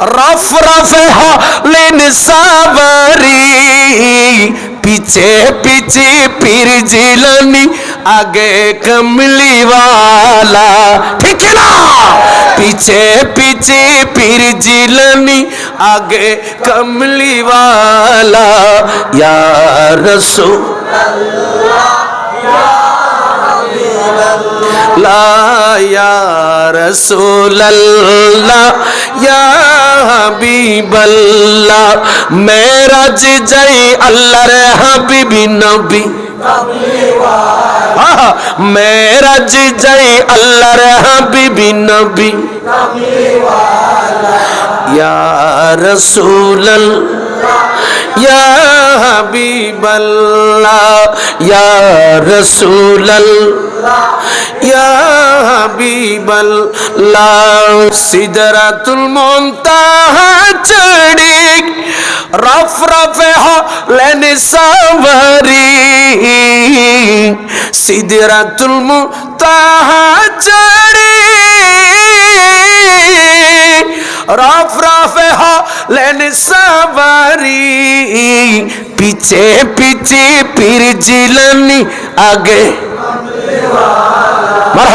رف رف حالین ساوری پیچھے پیچھے پیر جیلانی، آگے کملی والا۔ ٹھیک ہے نا؟ پیچھے پیچھے پیر جیلانی، آگے کملی والا۔ یا رسول لا یا یا رسول اللہ یا حبیب اللہ میرا جی جائی اللہ رے حبیبی نبی۔ میرا جی جائی اللہ رے حبیبی نبی۔ یا رسول اللہ یا حبیب اللہ یا رسول اللہ یا حبیب اللہ، سدرت المنتہا چڑی رف رف لین سوری سدرت المنتہا چڑی رف رف لین سواری۔ پیچھے پیچھے پیر جیلانی آگے۔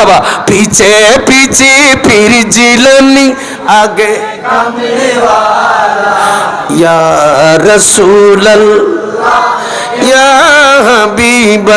مرحبا پیچھے پیچھے پیر جیلانی آگے یا رسول اللہ یا حبیب